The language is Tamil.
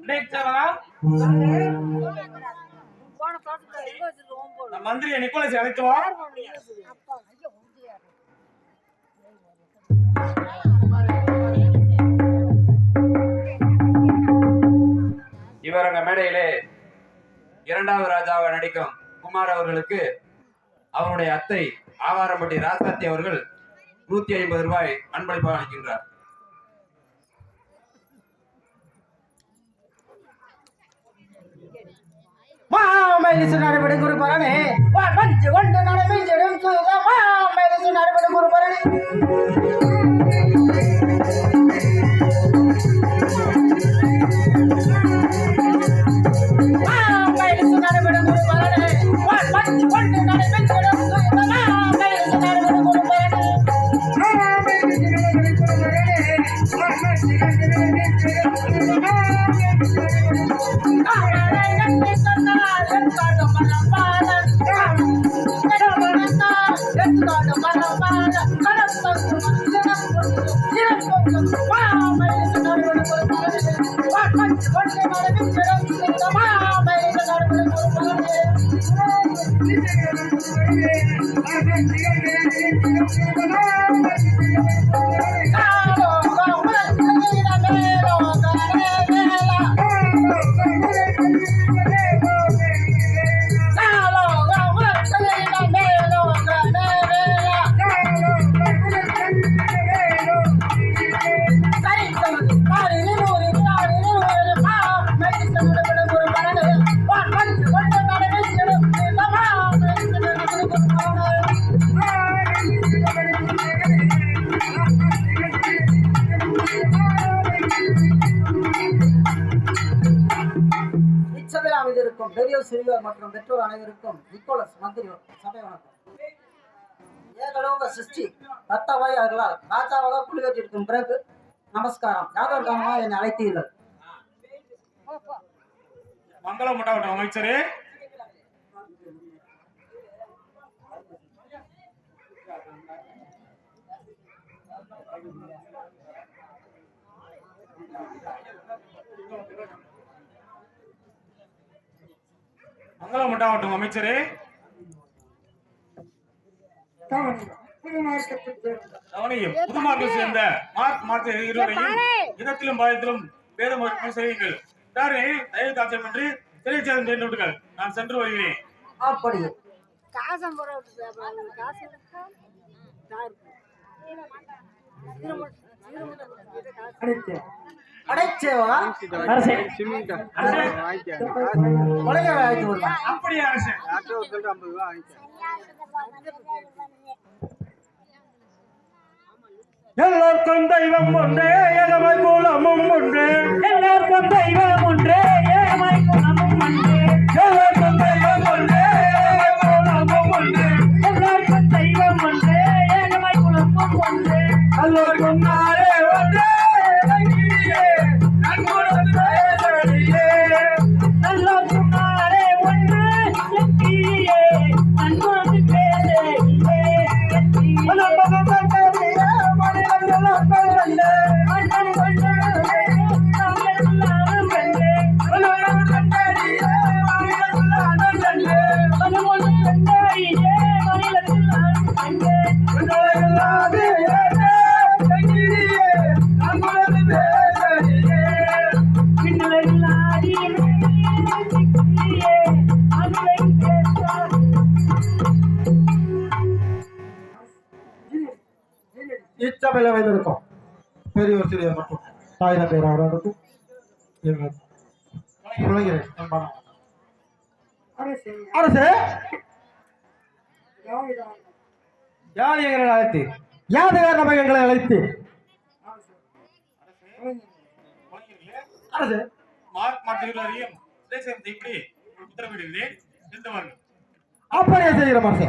நினைச்சவா நிக்கோலஸ் இவர் அந்த மேடையிலே இரண்டாவது ராஜாவை நடிக்கும் குமார் அவர்களுக்கு அவருடைய அத்தை ஆவாரம்பட்டி ராசாத்தி அவர்கள் நூத்தி ஐம்பது ரூபாய் அன்பளிப்பாக அளிக்கின்றார். மாமேலிசு நடைபெறும் குரு பரணி மஞ்சு கொண்டு நடைபெறும் சுக மாமேலிசு நடைபெறும் குரு பரணி மாமேலிசு நடைபெறும் மஞ்சு கொண்டு நடைபெறும் நடைபெறும் பரணி இச்சபையில் அனைவருக்கும் பெரியோர் சிறுவர் மற்றும் பெற்றோர் அனைவருக்கும் நிக்கோலஸ் மந்திரி சபை வணக்கம். ஏகலோக சிருஷ்டி தத்தவாய் அவர்களால் ராஜாவாக குளிவேற்றிருக்கும் பிறகு நமஸ்காரம். யாதவர் காரணமாக என்னை அழைத்தீர்கள்? மங்களம் மட்டாவட்ட அமைச்சரே. மங்களம் உண்டாகட்டும் அமைச்சரே. கவனியும் புதுமார்க்கம் சேர்ந்த மார்க் மார்க்க இருவரையும் இதத்திலும் பாயத்திலும் வேதம் வகுப்பு செய்யுங்கள். தாரே தயவு தாட்சியம் என்று சிறைச்சேதம் செய்து விடுங்கள் நான் சென்று வருகிறேன். அப்படி காசம் போட விட்டு காசு இருக்கா? அடைச்சேவா? அரசே. உலக அழைத்து வருவான் அப்படியே அரசே. எல்லாருக்கும் தெய்வம் ஒன்றே ஏகமாய் மூலமும் ஒன்றே. இச்சபையில் அமைந்திருக்கும் பெரியோர் சிறியோர் மற்றும் தாய் தந்தையர் அவர்களுக்கும் எங்கள் உலகிறேன் அன்பான அரசே. யார் எங்களை அழைத்து? யாதகார் நம்ம எங்களை அழைத்து? அரசே. மார்க் சிறைச்சேதம் இப்படி உத்தரவிடுகிறேன். அப்படியே செய்கிறோம் அரசே.